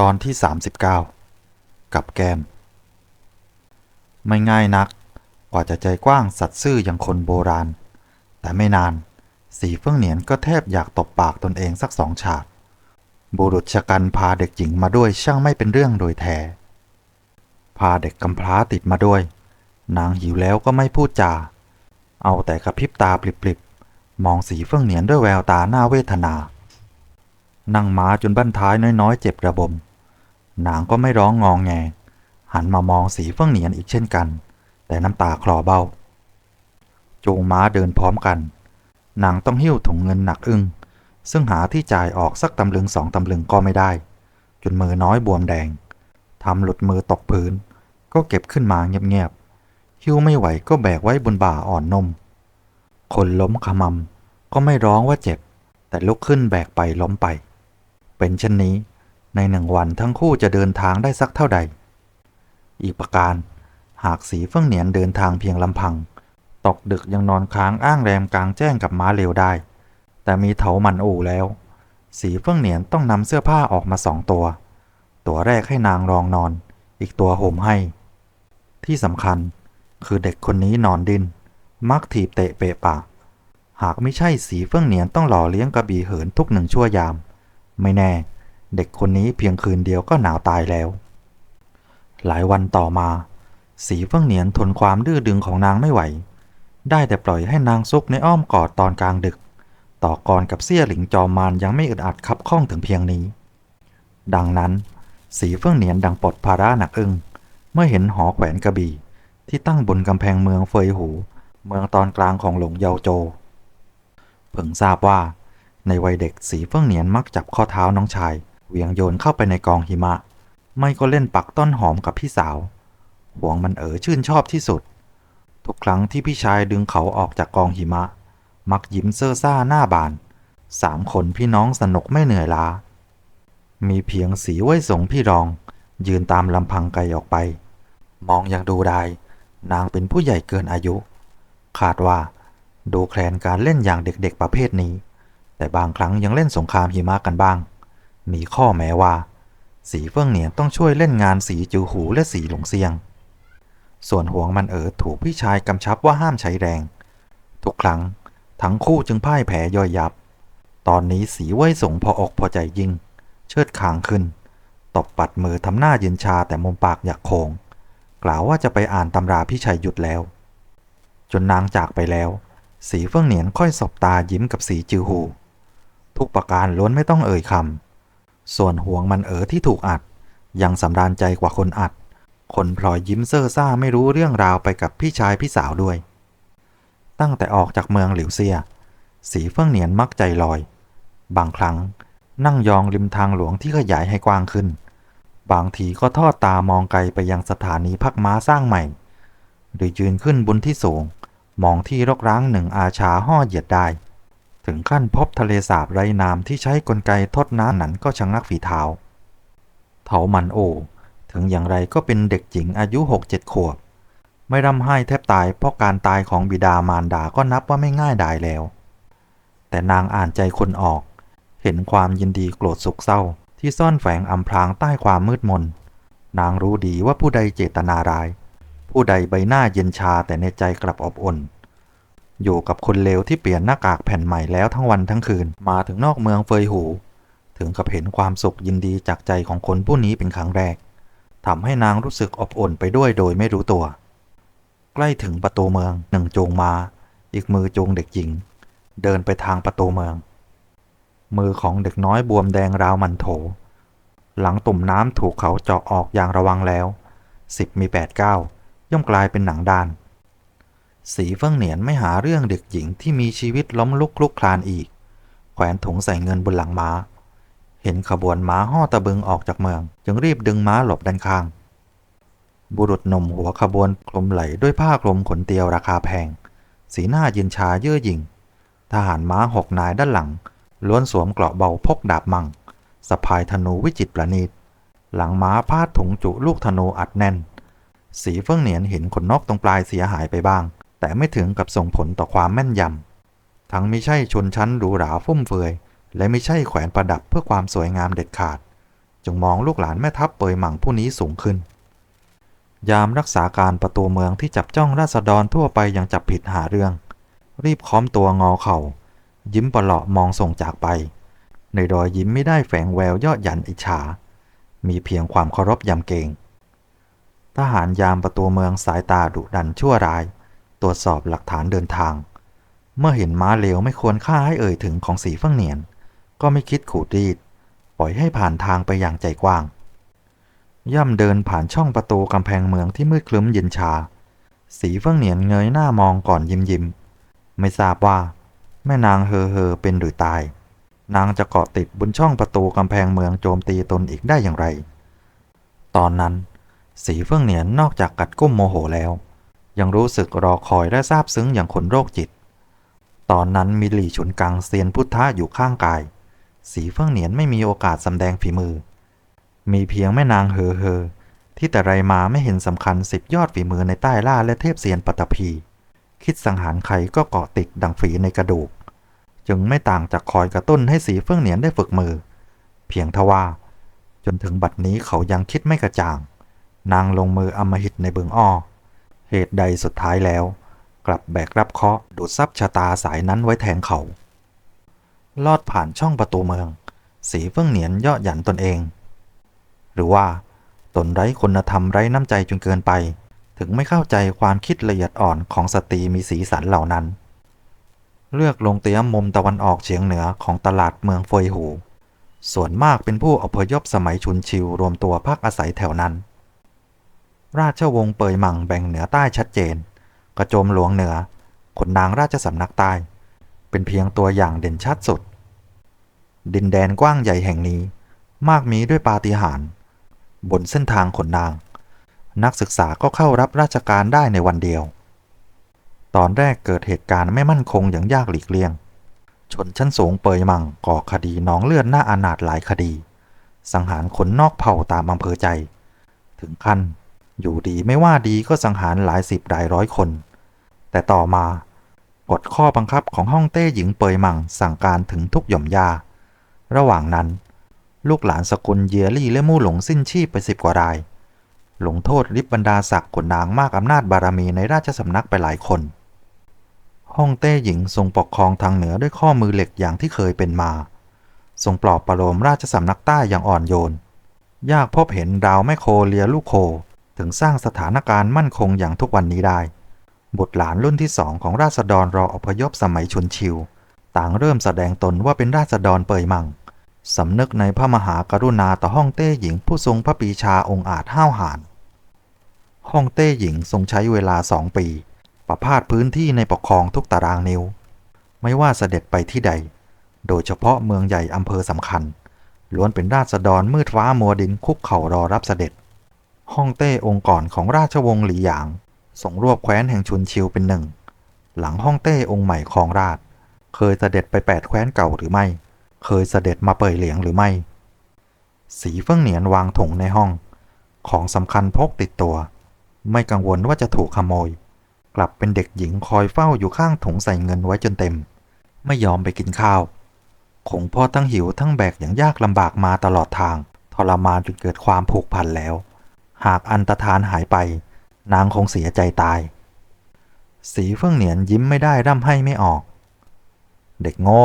ตอนที่ 39 กับแก้ม ไม่ง่ายนัก กว่าจะใจกว้างสัตว์ซื่ออย่างคนโบราณ แต่ไม่นาน สีเฟื่องเหนียนก็แทบอยากตบปากตนเองสักสองฉาก บุรุษชะกันพาเด็กหญิงมาด้วยช่างไม่เป็นเรื่องโดยแท้ พาเด็กกำพร้าติดมาด้วย นางหิวแล้วก็ไม่พูดจา เอาแต่กระพริบตาปลิบๆ มองสีเฟื่องเหนียนด้วยแววตาหน้าเวทนานั่งม้าจนบั้นท้ายน้อยๆ เจ็บระบม นางก็ไม่ร้องงองแง หันมามองสีเฟื่องเหนียนอีกเช่นกัน แต่น้ำตาคลอเบ้า จูงม้าเดินพร้อมกัน นางต้องหิ้วถุงเงินหนักอึ้งซึ่งหาที่จ่ายออกสักตำลึงสองตำลึงก็ไม่ได้ จนมือน้อยบวมแดงทำหลุดมือตกพื้น ก็เก็บขึ้นมาเงียบๆหิ้วไม่ไหวก็แบกไว้บนบ่าอ่อนนม คนล้มขมำก็ไม่ร้องว่าเจ็บ แต่ลุกขึ้นแบกไปล้มไป เป็นเช่นนี้ ในหนึ่งวันทั้งคู่จะเดินทางได้สักเท่าใด อีกประการ หากสีเฟื่องเหนียนเดินทางเพียงลำพัง ตกดึกยังนอนค้างอ้างแรมกลางแจ้งกับม้าเร็วได้ แต่มีเถามันอู่แล้ว สีเฟื่องเหนียนต้องนำเสื้อผ้าออกมาสองตัว ตัวแรกให้นางรองนอน อีกตัวห่มให้ ที่สำคัญคือเด็กคนนี้นอนดิน มักถีบเตะเปะปากหากไม่ใช่สีเฟื่องเหนียนต้องหล่อเลี้ยงกระบี่เหินทุกหนึ่งชั่วยาม ไม่แน่ เด็กคนนี้เพียงคืนเดียวก็หนาวตายแล้ว หลายวันต่อมา สีเฟื่องเหนียนทนความดื้อดึงของนางไม่ไหว ได้แต่ปล่อยให้นางซุกในอ้อมกอดตอนกลางดึก ต่อกรกับเสี้ยหลิงจอมมารยังไม่อึดอัดขับข้องถึงเพียงนี้ ดังนั้น สีเฟื่องเหนียนดังปลดภาระหนักอึ้งเมื่อเห็นหอแขวนกระบี่ ที่ตั้งบนกำแพงเมืองเฟยหู เมืองตอนกลางของหลงเยาโจเพิ่งทราบว่า ในวัยเด็กสีเฟื่องเหนียนมักจับข้อเท้าน้องชาย เหวียงโยนเข้าไปในกองหิมะ ไม่ก็เล่นปักต้นหอมกับพี่สาว ห่วงมันเอ๋อชื่นชอบที่สุด ทุกครั้งที่พี่ชายดึงเขาออกจากกองหิมะ มักยิ้มเซ่อซ่าหน้าบาน สามคนพี่น้องสนุกไม่เหนื่อยล้า มีเพียงสีไว้สงพี่รอง ยืนตามลำพังไกลออกไป มองอย่างดูได้ นางเป็นผู้ใหญ่เกินอายุ คาดว่า ดูแคลนการเล่นอย่างเด็กๆประเภทนี้ แต่บางครั้งยังเล่นสงครามหิมะกันบ้าง มีข้อแม้ว่า สีเฟื่องเหนียนต้องช่วยเล่นงานสีจูหูและสีหลงเซียง ส่วนหวงมันเอ๋อถูกพี่ชายกำชับว่าห้ามใช้แรง ทุกครั้งทั้งคู่จึงพ่ายแพ้ย่อยยับ ตอนนี้สีเว่ยสงพออกพอใจยิ่ง เชิดคางขึ้น ตบปัดมือทำหน้าเย็นชาแต่มุมปากอยากโคง กล่าวว่าจะไปอ่านตำราพี่ชัยหยุดแล้ว จนนางจากไปแล้ว สีเฟื่องเหนียนค่อยสบตายิ้มกับสีจือหู ทุกประการล้วนไม่ต้องเอ่ยคำ ส่วนห่วงมันเอ๋อที่ถูกอัด ยังสำราญใจกว่าคนอัด คนพลอยยิ้มเซ่อซ่าไม่รู้เรื่องราวไปกับพี่ชายพี่สาวด้วย ตั้งแต่ออกจากเมืองหลิวเซีย สีเฟื่องเหนียนมักใจลอย บางครั้งนั่งยองริมทางหลวงที่ขยายให้กว้างขึ้น บางทีก็ทอดตามองไกลไปยังสถานีพักม้าสร้างใหม่ หรือยืนขึ้นบนที่สูง มองที่รกร้างหนึ่งอาชาห่อเหยียดได้ ถึงขั้นพบทะเลสาบไร้น้ำที่ใช้กลไกทดน้ำนั้นก็ชะงักฝีเท้า เถามันโอ ถึงอย่างไรก็เป็นเด็กหญิงอายุหกเจ็ดขวบ ไม่ร่ำไห้แทบตายเพราะการตายของบิดามารดาก็นับว่าไม่ง่ายดายแล้ว แต่นางอ่านใจคนออก เห็นความยินดีโกรธสุขเศร้า ที่ซ่อนแฝงอำพรางใต้ความมืดมน นางรู้ดีว่าผู้ใดเจตนาร้าย ผู้ใดใบหน้าเย็นชาแต่ในใจกลับอบอุ่น อยู่กับคนเลวที่เปลี่ยนหน้ากากแผ่นใหม่แล้วทั้งวันทั้งคืน มาถึงนอกเมืองเฟยหู ถึงกับเห็นความสุขยินดีจากใจของคนผู้นี้เป็นครั้งแรกทำให้นางรู้สึกอบอุ่นไปด้วยโดยไม่รู้ตัว ใกล้ถึงประตูเมืองหนึ่งจูงมา อีกมือจูงเด็กหญิง เดินไปทางประตูเมือง มือของเด็กน้อยบวมแดงราวมันโถ หลังตุ่มน้ำถูกเขาเจาะออกอย่างระวังแล้วสิบมีแปดเก้าย่อมกลายเป็นหนังด้าน สีเฟื่องเหนียนไม่หาเรื่องเด็กหญิงที่มีชีวิตล้มลุกคลุกคลานอีก แขวนถุงใส่เงินบนหลังม้า เห็นขบวนม้าห่อตะบึงออกจากเมือง จึงรีบดึงม้าหลบด้านข้าง บุรุษหนุ่มหัวขบวนคลุมไหลด้วยผ้าคลุมขนเตียวราคาแพง สีหน้าเย็นชาเย่อหยิ่ง ทหารม้าหกนายด้านหลัง ล้วนสวมเกราะเบาพกดาบมังสะพายธนูวิจิตประณีต หลังม้าพาดถุงจุลูกธนูอัดแน่น สีเฟื่องเหนียนเห็นขนนกตรงปลายเสียหายไปบ้าง แต่ไม่ถึงกับส่งผลต่อความแม่นยำ ทั้งไม่ใช่ชนชั้นหรูหราฟุ่มเฟือย และไม่ใช่แขวนประดับเพื่อความสวยงามเด็ดขาดจึงมองลูกหลานแม่ทัพเปยหมั่งผู้นี้สูงขึ้น ยามรักษาการประตูเมืองที่จับจ้องราษฎรทั่วไปยังจับผิดหาเรื่อง รีบค้อมตัวงอเข่า ยิ้มปลาะมองส่งจากไป ในรอยยิ้มไม่ได้แฝงแววยอดหยันอิจฉา มีเพียงความเคารพยำเกรงทหารยามประตูเมืองสายตาดุดันชั่วร้าย ตรวจสอบหลักฐานเดินทาง เมื่อเห็นม้าเลวไม่ควรค่าให้เอ่ยถึงของสีเฟื่องเหนียน ก็ไม่คิดขูดรีด ปล่อยให้ผ่านทางไปอย่างใจกว้าง ย่ำเดินผ่านช่องประตูกำแพงเมืองที่มืดคลึ้มเย็นชา สีเฟื่องเหนียนเงยหน้ามองก่อนยิ้มยิ้มไม่ทราบว่า แม่นางเฮอเฮอเป็นหรือตาย นางจะเกาะติดบนช่องประตูกำแพงเมืองโจมตีตนอีกได้อย่างไร ตอนนั้นสีเฟื่องเหนียนนอกจากกัดกุ้มโมโหแล้ว ยังรู้สึกรอคอยและซาบซึ้งอย่างคนโรคจิต ตอนนั้นมีหลี่ฉุนกังเซียนพุทธะอยู่ข้างกาย สีเฟื่องเหนียนไม่มีโอกาสสำแดงฝีมือ มีเพียงแม่นางเฮอเฮอที่แต่ไรมาไม่เห็นสำคัญสิบยอดฝีมือในใต้ล่าและเทพเซียนปัตตภีคิดสังหารใครก็เกาะติดดังฝีในกระดูก จึงไม่ต่างจากคอยกระตุ้นให้สีเฟื่องเหนียนได้ฝึกมือ เพียงทว่า จนถึงบัดนี้เขายังคิดไม่กระจ่าง นางลงมืออมหิตในเบืองอ้อ เหตุใดสุดท้ายแล้ว กลับแบกรับเคาะดูดซับชะตาสายนั้นไว้แทนเขา ลอดผ่านช่องประตูเมือง สีเฟื่องเหนียนยาะหยันตนเอง หรือว่า ตนไร้คุณธรรมไร้น้ำใจจนเกินไป ถึงไม่เข้าใจความคิดละเอียดอ่อนของสตรีมีสีสันเหล่านั้น เลือกลงเตี้ยมมุมตะวันออกเฉียงเหนือของตลาดเมืองเฟยหู ส่วนมากเป็นผู้อพยพสมัยชุนชิวรวมตัวพักอาศัยแถวนั้น ราชวงศ์เปยหมั่งแบ่งเหนือใต้ชัดเจน กระโจมหลวงเหนือขนนางราชสำนักใต้ เป็นเพียงตัวอย่างเด่นชัดสุด ดินแดนกว้างใหญ่แห่งนี้ มากมีด้วยปาฏิหาริย์บนเส้นทางขนนาง นักศึกษาก็เข้ารับราชการได้ในวันเดียว ตอนแรกเกิดเหตุการณ์ไม่มั่นคงอย่างยากหลีกเลี่ยง ชนชั้นสูงเปยมังก่อคดีน้องเลือดหน้าอานาถหลายคดี สังหารคนนอกเผ่าตามอำเภอใจ ถึงขั้น อยู่ดีไม่ว่าดีก็สังหารหลายสิบหลายร้อยคน แต่ต่อมากฎข้อบังคับของห้องเต้หญิงเปยมังสั่งการถึงทุกหย่อมยา ระหว่างนั้น ลูกหลานสกุลเยลี่และมู่หลงสิ้นชีพไปสิบกว่าราย หลงโทษริบบรรดาศักดิ์ขนนางมากอำนาจบารมีในราชสำนักไปหลายคนห้องเต้หญิงทรงปกครองทางเหนือด้วยข้อมือเหล็กอย่างที่เคยเป็นมา ทรงปลอบประโลมราชสำนักใต้อย่างอ่อนโยน ยากพบเห็นดาวแม่โคเลียลูกโค ถึงสร้างสถานการณ์มั่นคงอย่างทุกวันนี้ได้ บุตรหลานรุ่นที่สองของราษฎรรออพยพสมัยชุนชิว ต่างเริ่มแสดงตนว่าเป็นราษฎรเปยมังสำนึกในพระมหากรุณาต่อห้องเต้หญิงผู้ทรงพระปีชาองค์อาจห้าวหาญห้องเต้หญิงทรงใช้เวลาสองปี ประพาสพื้นที่ในปกครองทุกตารางนิ้ว ไม่ว่าเสด็จไปที่ใด โดยเฉพาะเมืองใหญ่อำเภอสำคัญ ล้วนเป็นราษฎรมืดฟ้ามัวดินคุกเข่ารอรับเสด็จ ห้องเต้องค์ก่อนของราชวงศ์หลี่หยางส่งรวบแคว้นแห่งชุนชิวเป็นหนึ่ง หลังห้องเต้องค์ใหม่ครองราช เคยเสด็จไปแปดแคว้นเก่าหรือไม่ เคยเสด็จมาเป่ยเหลียงหรือไม่ สีเฟื่องเหนียนวางถุงในห้อง ของสำคัญพกติดตัว ไม่กังวลว่าจะถูกขโมย กลับเป็นเด็กหญิงคอยเฝ้าอยู่ข้างถุงใส่เงินไว้จนเต็ม ไม่ยอมไปกินข้าวคงพ่อทั้งหิวทั้งแบกอย่างยากลำบากมาตลอดทาง ทรมานจนเกิดความผูกพันแล้ว หากอันตรธานหายไป นางคงเสียใจตาย สีเฟื่องเหนียนยิ้มไม่ได้ร่ำให้ไม่ออก เด็กโง่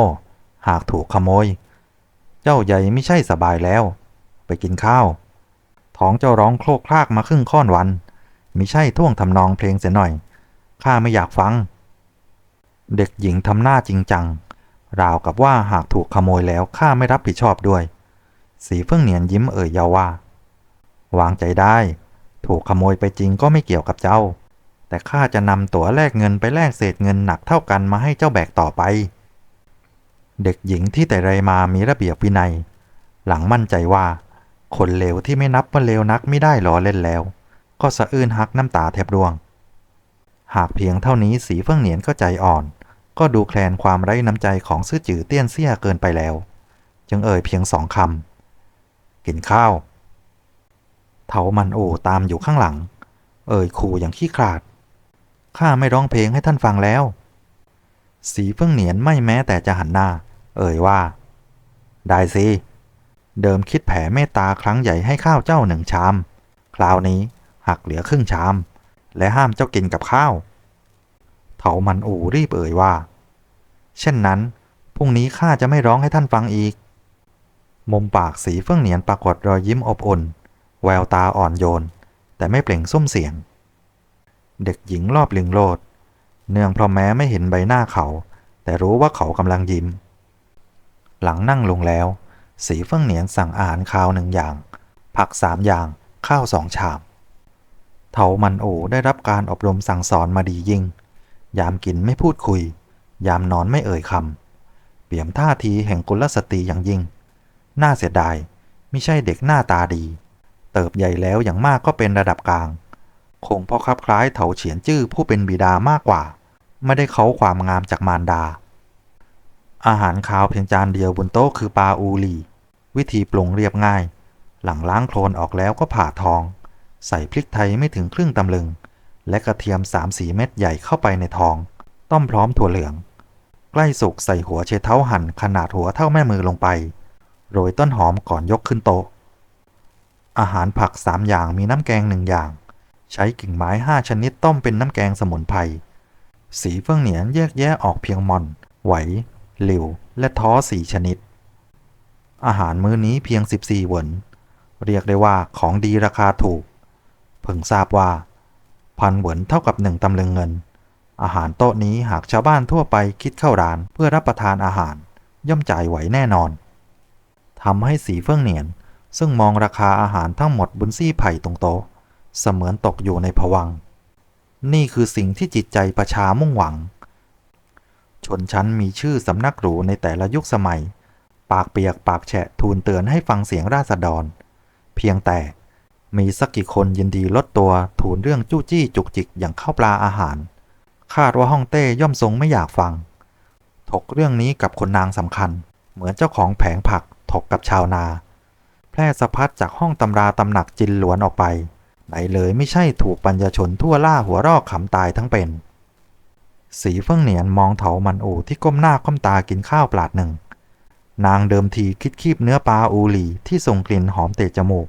หากถูกขโมย เจ้าใหญ่ไม่ใช่สบายแล้ว ไปกินข้าว ท้องเจ้าร้องโคลกคลากมาครึ่งค่อนวันมิใช่ท่วงทำนองเพลงเสียหน่อย ข้าไม่อยากฟัง เด็กหญิงทำหน้าจริงจัง ราวกับว่าหากถูกขโมยแล้วข้าไม่รับผิดชอบด้วย สีเฟื่องเหนียนยิ้มเอ่ยเยาว่า วางใจได้ ถูกขโมยไปจริงก็ไม่เกี่ยวกับเจ้า แต่ข้าจะนำตั๋วแลกเงินไปแลกเศษเงินหนักเท่ากันมาให้เจ้าแบกต่อไป เด็กหญิงที่แต่ไรมามีระเบียบวินัย หลังมั่นใจว่า คนเลวที่ไม่นับว่าเลวนักไม่ได้ล้อเล่นแล้ว ก็สะอื้นฮักน้ำตาแทบร่วง หากเพียงเท่านี้สีเฟื่องเหนียนก็ใจอ่อน ก็ดูแคลนความไร้น้ำใจของซื่อจือเตี้ยนเซี่ยเกินไปแล้ว จึงเอ่ยเพียงสองคำกินข้าว เถามันโอตามอยู่ข้างหลัง เอ่ยขู่อย่างขี้ขลาด ข้าไม่ร้องเพลงให้ท่านฟังแล้ว สีเฟื่องเหนียนไม่แม้แต่จะหันหน้า เอ่ยว่า ได้สิ เดิมคิดแผ่เมตตาครั้งใหญ่ให้ข้าวเจ้าหนึ่งชาม คราวนี้หักเหลือครึ่งชาม และห้ามเจ้ากินกับข้าว เถามันอูรีบเอ่ยว่า เช่นนั้นพรุ่งนี้ข้าจะไม่ร้องให้ท่านฟังอีก มุมปากสีเฟื่องเหนียนปรากฏรอยยิ้มอบอุ่น แววตาอ่อนโยน แต่ไม่เปล่งซุ้มเสียง เด็กหญิงรอบลิงโลด เนื่องเพราะแม้ไม่เห็นใบหน้าเขา แต่รู้ว่าเขากำลังยิ้ม หลังนั่งลงแล้ว สีเฟื่องเหนียนสั่งอาหารคาวหนึ่งอย่าง ผักสามอย่างข้าวสองชามเถามันโอได้รับการอบรมสั่งสอนมาดียิ่ง ยามกินไม่พูดคุย ยามนอนไม่เอ่ยคำ เปี่ยมท่าทีแห่งกุลสตรีอย่างยิ่ง น่าเสียดาย ไม่ใช่เด็กหน้าตาดี เติบใหญ่แล้วอย่างมากก็เป็นระดับกลาง คงเพราะคลับคล้ายเถาเฉียนจื้อผู้เป็นบิดามากกว่า ไม่ได้เขาความงามจากมารดา อาหารคาวเพียงจานเดียวบนโต๊ะคือปลาอูลี วิธีปรุงเรียบง่าย หลังล้างโคลนออกแล้วก็ผ่าทอง ใส่พริกไทยไม่ถึงครึ่งตำลึง และกระเทียมสามสีเม็ดใหญ่เข้าไปในทอง ต้มพร้อมถั่วเหลือง ใกล้สุกใส่หัวเชเท้าหั่นขนาดหัวเท่าแม่มือลงไปโรยต้นหอมก่อนยกขึ้นโต๊ะ อาหารผักสามอย่างมีน้ำแกงหนึ่งอย่าง ใช้กิ่งไม้ห้าชนิดต้มเป็นน้ำแกงสมุนไพร สีเฟื่องเหนียนแยกแยะออกเพียงมอน ไหวหลิวและท้อสี่ชนิด อาหารมื้อนี้เพียง 14เหวนเรียกได้ว่าของดีราคาถูก เพิ่งทราบว่า พันเหวนเท่ากับหนึ่งตำลึงเงิน อาหารโต๊ะนี้หากชาวบ้านทั่วไปคิดเข้าร้านเพื่อรับประทานอาหาร ย่อมจ่ายไหวแน่นอนทำให้สีเฟื่องเหนียน ซึ่งมองราคาอาหารทั้งหมดบนซี่ไผ่ตรงโต๊ะ เสมือนตกอยู่ในผวัง นี่คือสิ่งที่จิตใจประชามุ่งหวัง ชนชั้นมีชื่อสำนักหรูในแต่ละยุคสมัย ปากเปียกปากแฉะทูลเตือนให้ฟังเสียงราษฎร เพียงแต่มีสักกี่คนยินดีลดตัวทูลเรื่องจู้จี้จุกจิกอย่างข้าวปลาอาหาร คาดว่าฮ่องเต้ย่อมทรงไม่อยากฟัง ถกเรื่องนี้กับคนนางสำคัญ เหมือนเจ้าของแผงผักถกกับชาวนา แพร่สะพัดจากห้องตำราตำหนักจินหลวนออกไป ไหนเลยไม่ใช่ถูกปัญญชนทั่วล่าหัวรอกขำตายทั้งเป็น สีเฟื่องเหนียนมองเถามันอูที่ก้มหน้าก้มตากินข้าวปลาดหนึ่ง นางเดิมทีคิดคีบเนื้อปลาอูหลีที่ส่งกลิ่นหอมเตะจมูก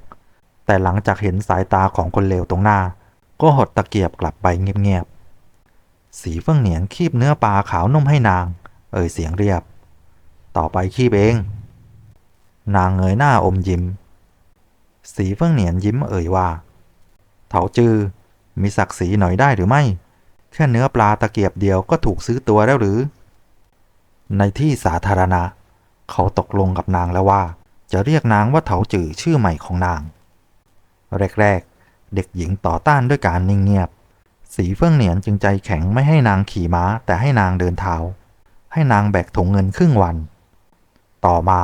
แต่หลังจากเห็นสายตาของคนเลวตรงหน้า ก็หดตะเกียบกลับไปเงียบๆ สีเฟื่องเหนียนคีบเนื้อปลาขาวนุ่มให้นาง เอ่ยเสียงเรียบ ต่อไปคีบเอง นางเงยหน้าอมยิ้ม สีเฟื่องเหนียนยิ้มเอ่ยว่า เถาจือ มีศักดิ์ศรีหน่อยได้หรือไม่ แค่เนื้อปลาตะเกียบเดียวก็ถูกซื้อตัวแล้วหรือ ในที่สาธารณะ เขาตกลงกับนางแล้วว่า จะเรียกนางว่าเถาจือชื่อใหม่ของนาง แรกๆ เด็กหญิงต่อต้านด้วยการนิ่งเงียบ สีเฟื่องเหนียนจึงใจแข็งไม่ให้นางขี่ม้าแต่ให้นางเดินเท้า ให้นางแบกถุงเงินครึ่งวัน ต่อมา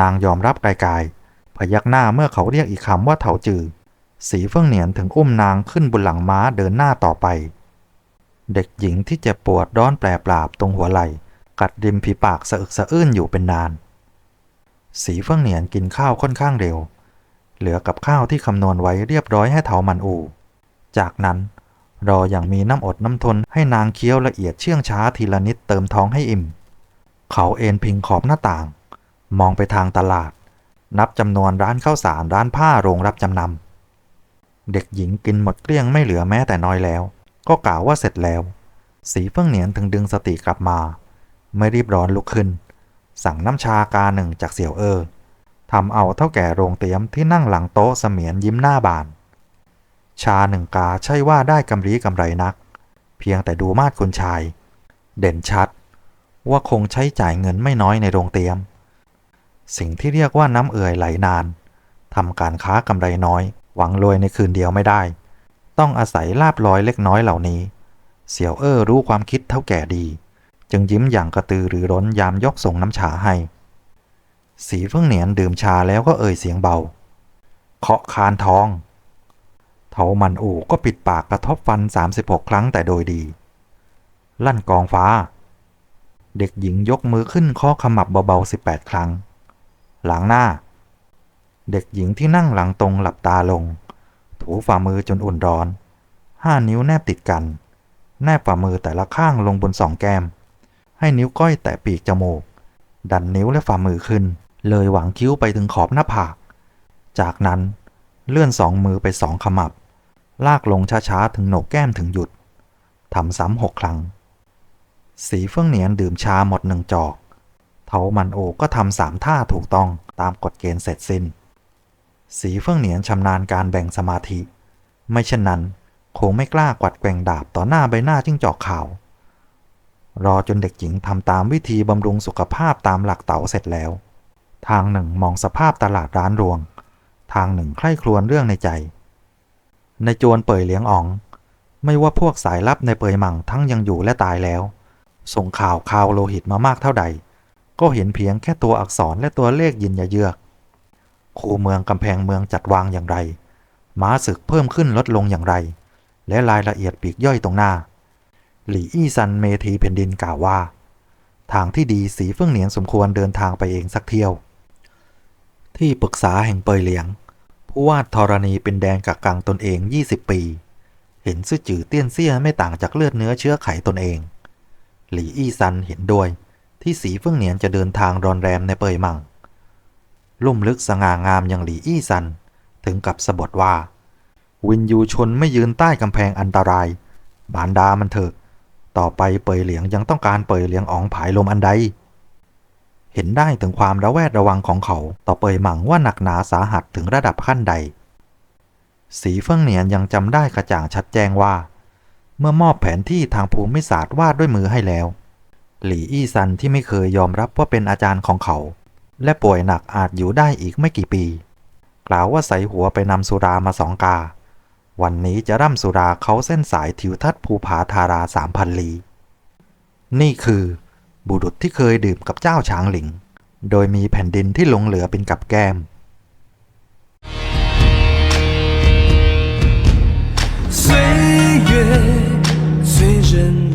นางยอมรับไกลๆพยักหน้าเมื่อเขาเรียกอีกคำว่าเถาจือ สีเฟื่องเหนียนถึงอุ้มนางขึ้นบนหลังม้าเดินหน้าต่อไป เด็กหญิงที่เจ็บปวดร้อนแปรปราบตรงหัวไหล่กัดริมผีปากสะอึกสะอื้นอยู่เป็นนาน สีเฟื่องเหนียนกินข้าวค่อนข้างเร็ว เหลือกับข้าวที่คำนวณไว้เรียบร้อยให้เถามันอู จากนั้นรออย่างมีน้ำอดน้ำทนให้นางเคี้ยวละเอียดเชื่องช้าทีละนิดเติมท้องให้อิ่ม เขาเอนพิงขอบหน้าต่าง มองไปทางตลาด นับจำนวนร้านข้าวสารร้านผ้าโรงรับจำนำ เด็กหญิงกินหมดเกลี้ยงไม่เหลือแม้แต่น้อยแล้ว ก็กล่าวว่าเสร็จแล้ว สีเฟื่องเหนียนถึงดึงสติกลับมา ไม่รีบร้อนลุกขึ้น สั่งน้ำชากาหนึ่งจากเสี่ยวเออทำเอาเท่าแก่โรงเตี๊ยมที่นั่งหลังโต๊ะเสมียนยิ้มหน้าบาน ชาหนึ่งกาใช่ว่าได้กำรีกำไรนัก เพียงแต่ดูมาดคุณชาย เด่นชัด ว่าคงใช้จ่ายเงินไม่น้อยในโรงเตี๊ยม สิ่งที่เรียกว่าน้ำเอื่อยไหลนานทำการค้ากำไรน้อย หวังรวยในคืนเดียวไม่ได้ ต้องอาศัยลาบลอยเล็กน้อยเหล่านี้ เสี่ยวเอ้อรู้ความคิดเท่าแก่ดี จึงยิ้มอย่างกระตือรือร้นยามยกส่งน้ำชาให้ สีเฟื่งเหนียนดื่มชาแล้วก็เอ่ยเสียงเบา เคาะคานทอง เถามันอู่ก็ปิดปากกระทบฟัน 36 ครั้งแต่โดยดี ลั่นกองฟ้า เด็กหญิงยกมือขึ้นเคาะขมับเบาๆ18 ครั้ง หลังหน้า เด็กหญิงที่นั่งหลังตรงหลับตาลง ถูฝ่ามือจนอุ่นร้อน ห้านิ้วแนบติดกัน แนบฝ่ามือแต่ละข้างลงบนสองแก้ม ให้นิ้วก้อยแตะปีกจมูก ดันนิ้วและฝ่ามือขึ้น เลยหวังคิ้วไปถึงขอบหน้าผาก จากนั้นเลื่อนสองมือไปสองขมับ ลากลงช้าๆถึงโหนกแก้มถึงหยุดทำซ้ำหกครั้ง สีเฟื่องเหนียนดื่มชาหมดหนึ่งจอก เทามันโอก็ทำสามท่าถูกต้องตามกฎเกณฑ์เสร็จสิ้น สีเฟื่องเหนียนชำนาญการแบ่งสมาธิ ไม่เช่นนั้น คงไม่กล้ากวัดแกว่งดาบต่อหน้าใบหน้าจิ้งจอกขาว รอจนเด็กหญิงทำตามวิธีบำรุงสุขภาพตามหลักเต๋าเสร็จแล้ว ทางหนึ่งมองสภาพตลาดร้านรวง ทางหนึ่งใคร่ครวญเรื่องในใจ ในจวนเป่ยเลี้ยงอ๋อง ไม่ว่าพวกสายลับในเปยหมั่งทั้งยังอยู่และตายแล้ว ส่งข่าวข่าวโลหิตมามากเท่าใด ก็เห็นเพียงแค่ตัวอักษรและตัวเลขยินยาเยือกคูเมืองกำแพงเมืองจัดวางอย่างไร ม้าศึกเพิ่มขึ้นลดลงอย่างไร และรายละเอียดปีกย่อยตรงหน้า หลี่อี้ซันเมธีแผ่นดินกล่าวว่า ทางที่ดีสีเฟื่องเหนียนสมควรเดินทางไปเองสักเที่ยว ที่ปรึกษาแห่งเปยเหลียง ผู้วาดธรณีเป็นแดงกักกังตนเอง 20 ปี เห็นซื่อจือเตี้ยนเซี่ยไม่ต่างจากเลือดเนื้อเชื้อไขตนเอง หลี่อี้ซันเห็นด้วย ที่สีเฟื่องเหนียนจะเดินทางรอนแรมในเปยมัง ลุ่มลึกสง่างามอย่างหลี่อี้ซัน ถึงกับสะบดว่า วินยูชนไม่ยืนใต้กำแพงอันตราย บานดามันเถอะ ต่อไปเปยเหลียงยังต้องการเปยเหลียงอ๋องผายลมอันใด เห็นได้ถึงความระแวดระวังของเขาต่อเปยหมังว่าหนักหนาสาหัสถึงระดับขั้นใด สีเฟื่องเหนียนยังจำได้กระจ่างชัดแจ้งว่า เมื่อมอบแผนที่ทางภูมิศาสตร์วาดด้วยมือให้แล้ว หลี่อี้ซันที่ไม่เคยยอมรับว่าเป็นอาจารย์ของเขา และป่วยหนักอาจอยู่ได้อีกไม่กี่ปี กล่าวว่าใส่หัวไปนำสุรามาสองกา วันนี้จะร่ำสุราเขาเส้นสายทิวทัศน์ภูผาทาราสามพันลี นี่คือบุรุษที่เคยดื่มกับเจ้าช้างหลิง โดยมีแผ่นดินที่หลงเหลือเป็นกับแก้ม岁。